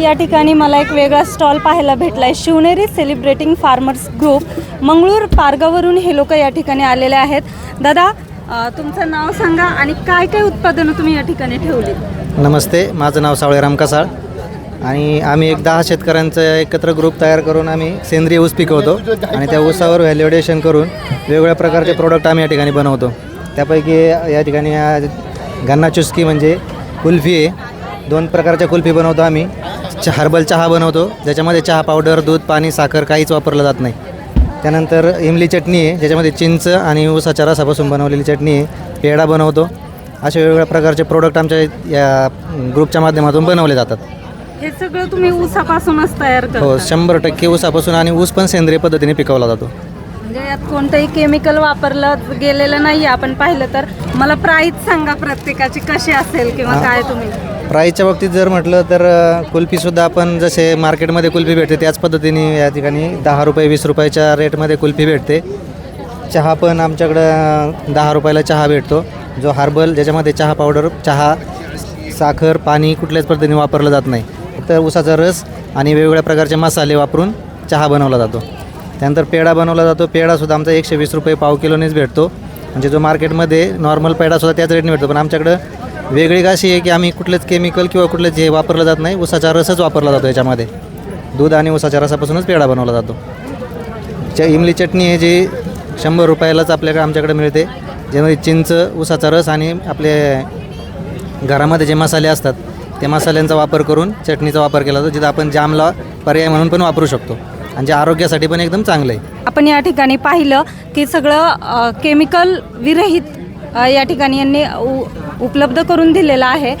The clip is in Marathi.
या ठिकाणी मला एक वेगळा स्टॉल पाहायला भेटला आहे Shivneri celebrating farmers group Mangalur पारगावरून हे लोक या ठिकाणी आलेले आहेत. दादा तुमचं नाव सांगा आणि काय काय उत्पादनं तुम्ही या ठिकाणी ठेवली? नमस्ते माझं नाव सावळेराम कसाळ. आणि आम्ही एक दहा शेतकऱ्यांचं एकत्र ग्रुप तयार करून आम्ही सेंद्रिय ऊस पिकवतो आणि त्या ऊसावर व्हॅल्युडेशन करून वेगवेगळ्या प्रकारचे प्रोडक्ट आम्ही या ठिकाणी बनवतो. त्यापैकी या ठिकाणी गन्ना चुस्की म्हणजे कुल्फी आहे. दोन प्रकारच्या कुल्फी बनवतो आम्ही. च हर्बल चहा बनवतो. ज्याच्यामध्ये चहा पावडर दूध पाणी साखर काहीच वापरलं जात नाही. त्यानंतर इमली चटणी आहे ज्याच्यामध्ये चिंच आणि ऊसाच्या रसापासून बनवलेली चटणी आहे. पेढा बनवतो. असे वेगवेगळ्या प्रकारचे प्रोडक्ट आमच्या या ग्रुपच्या माध्यमातून बनवले जातात. हे सगळं तुम्ही ऊसापासूनच तयार हो शंभर टक्के ऊसापासून आणि ऊस पण सेंद्रिय पद्धतीने पिकवला जातो. म्हणजे यात कोणतंही केमिकल वापरलं गेलेलं नाही आपण पाहिलं तर मला प्राईस सांगा प्रत्येकाची कशी असेल किंवा. काय तुम्ही. प्राईसच्या बाबतीत जर म्हटलं तर कुल्फीसुद्धा आपण जसे मार्केटमध्ये कुल्फी भेटते त्याच पद्धतीने या ठिकाणी दहा रुपये वीस रुपयाच्या रेटमध्ये कुल्फी भेटते. चहा पण आमच्याकडं दहा रुपयाला चहा भेटतो. जो हार्बल ज्याच्यामध्ये चहा पावडर चहा साखर पाणी कुठल्याच पद्धतीने वापरलं जात नाही. फक्त उसाचा रस आणि वेगवेगळ्या प्रकारचे मसाले वापरून चहा बनवला जातो. त्यानंतर पेढा बनवला जातो. पेढासुद्धा आमचा एकशे वीस रुपये पाव किलोनेच भेटतो. म्हणजे जो मार्केटमध्ये नॉर्मल पेढासुद्धा त्याच रेटने भेटतो. पण आमच्याकडं वेगळी अशी आहे की आम्ही कुठलेच केमिकल किंवा कुठलं हे वापरलं जात नाही. उसाचा रसच वापरला जातो याच्यामध्ये. दूध आणि उसाच्या रसापासूनच पेढा बनवला जातो. च इमली चटणी आहे जी शंभर रुपयालाच आपल्याकडे आमच्याकडे मिळते. ज्यामध्ये चिंच उसाचा रस आणि आपले घरामध्ये जे मसाले असतात त्या मसाल्यांचा वापर करून चटणीचा वापर केला जातो जिथं आपण जामला पर्याय म्हणून पण वापरू शकतो. आणि जे आरोग्यासाठी पण एकदम चांगलं आहे. आपण या ठिकाणी पाहिलं की सगळं केमिकल विरहित या ठिकाणी यांनी उ- उपलब्ध करून दिलेलं आहे.